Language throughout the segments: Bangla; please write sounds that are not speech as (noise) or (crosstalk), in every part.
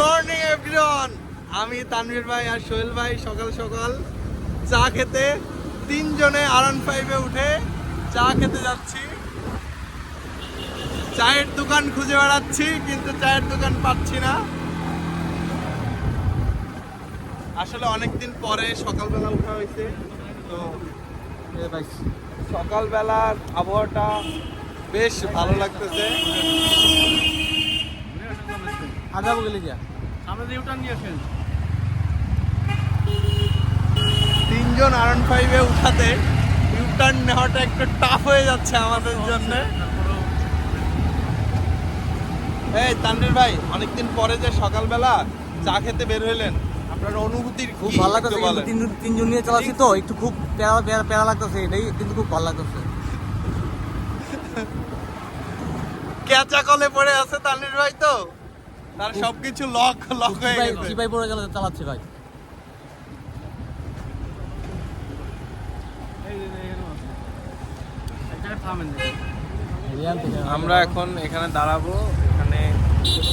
মর্নিং এভরিওয়ান আমি তানভীর ভাই আর সোহেল ভাই সকাল সকাল চা খেতে তিনজনে আরন ফাইভে উঠে চা খেতে যাচ্ছি। চায়ের দোকান খুঁজে বেড়াচ্ছি কিন্তু চায়ের দোকান পাচ্ছি না। আসলে অনেকদিন পরে সকালবেলা উঠা হয়েছে তো ভাই, সকালবেলার আবহাওয়াটা বেশ ভালো লাগতেছে। আগাবো গেলে গিয়া আমরা ইউটার্ন নিয়ে আসেন। তিনজন আরন ফাইভে উঠাতে ইউটার্ন নেওয়াটা একটু টাফ হয়ে যাচ্ছে আমাদের জন্য। এই তানভীর ভাই অনেকদিন পরে যে সকালবেলা চা খেতে বের হইলেন আপনার অনুভূতির খুব ভালো লাগতেছে বলেন। তিন তিনজন নিয়ে চালাচ্ছি তো একটু খুব প্যারা প্যারা প্যারা লাগতেছে এটাই কিন্তু খুব ভালো লাগতেছে। ক্যাচা কলে পড়ে আছে তানভীর ভাই তো। তার সবকিছু লক লক হয়ে গেছে। পড়ে গেলে চালাচ্ছি ভাই। আমরা এখন এখানে দাঁড়াবো এখানে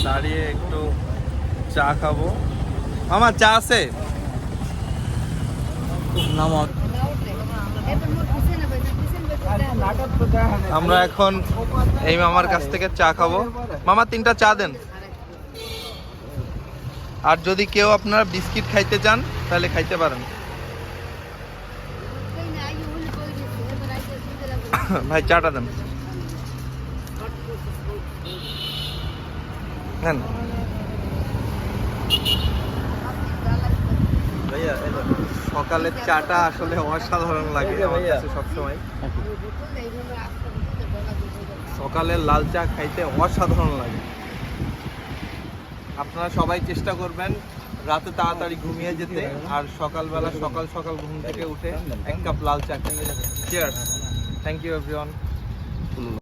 দাঁড়িয়ে একটু চা খাব। আমার চা আছে? আমরা এখন এই মামার কাছ থেকে চা খাব। মামা তিনটা চা দেন। আর যদি কেউ আপনারা বিস্কিট খাইতে চান তাহলে খাইতে পারেন। (coughs) ভাই চাটা দেন। দেখো, সকালের চাটা আসলে অসাধারণ লাগে আমার কাছে সবসময়। সকালের লাল চা খাইতে অসাধারণ লাগে। আপনারা সবাই চেষ্টা করবেন রাতে তাড়াতাড়ি ঘুমিয়ে যেতে আর সকালবেলা সকাল সকাল ঘুম থেকে উঠে এক কাপ লাল চা খেয়ে থ্যাংক ইউ এভরিওয়ান